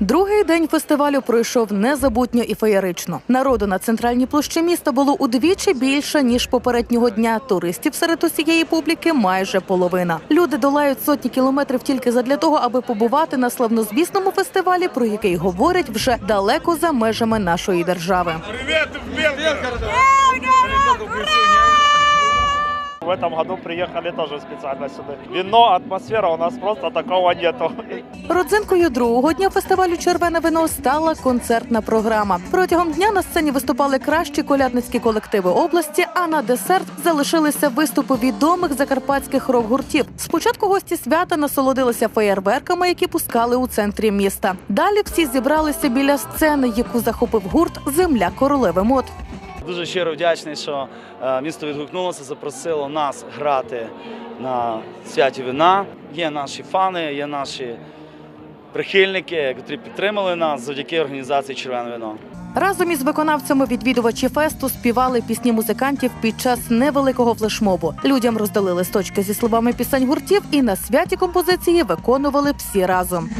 Другий день фестивалю пройшов незабутньо і феєрично. Народу на центральній площі міста було удвічі більше ніж попереднього дня. Туристів серед усієї публіки майже половина. Люди долають сотні кілометрів тільки задля того, аби побувати на славнозвісному фестивалі, про який говорять вже далеко за межами нашої держави. Привет, Белгород! В этом году приехали тоже специально сюда. Вино, атмосфера у нас просто такого нету. Родзинкою другого дня фестивалю Червене вино стала концертна програма. Протягом дня на сцені виступали кращі колядницькі колективи області. А на десерт залишилися виступи відомих закарпатських рок-гуртів. Спочатку гості свята насолодилися феєрверками, які пускали у центрі міста. Далі всі зібралися біля сцени, яку захопив гурт Земля королеви мод. Дуже щиро вдячний, що е, місто відгукнулося, запросило нас грати на святі вина. Є наші фани, є наші прихильники, які підтримали нас завдяки організації Червене вино. Разом із виконавцями відвідувачі фесту співали пісні музикантів під час невеликого флешмобу. Людям роздали листочки зі словами пісень гуртів, і на святі композиції виконували всі разом.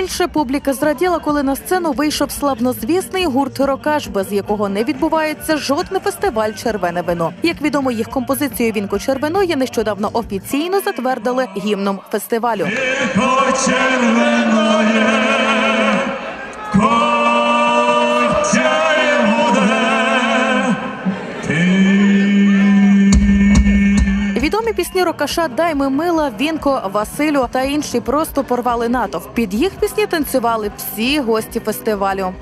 Більше публіка зраділа, коли на сцену вийшов славнозвісний гурт Рокаш, без якого не відбувається жодний фестиваль Червене вино. Як відомо, їх композицію Вінко червеної нещодавно офіційно затвердили гімном фестивалю. Почервеноє, котяє Відомі пісні Рокаша Дай ми мила, Вінко, Василю та інші просто порвали натовп. Під їх пісні танцювали всі гості фестивалю.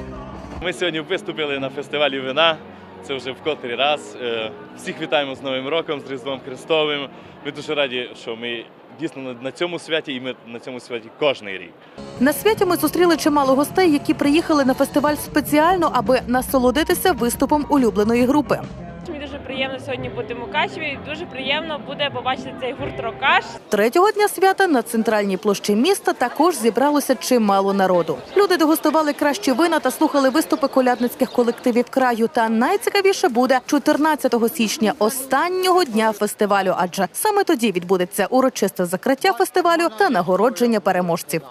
Ми сьогодні виступили на фестивалі вина. Це вже в котрий раз. Е, Всіх вітаємо з Новим роком, з Різдвом Христовим. Ми дуже раді, що ми дійсно на цьому святі, і ми на цьому святі кожний рік. На святі ми зустріли чимало гостей, які приїхали на фестиваль спеціально, аби насолодитися виступом улюбленої групи. Приємно сьогодні бути в Мукачеві. Дуже приємно буде побачити цей гурт Рокаш. Третього дня свята на центральній площі міста також зібралося чимало народу. Люди дегустували кращі вина та слухали виступи колядницьких колективів краю. Та найцікавіше буде 14 січня, останнього дня фестивалю, адже саме тоді відбудеться урочисте закриття фестивалю та нагородження переможців.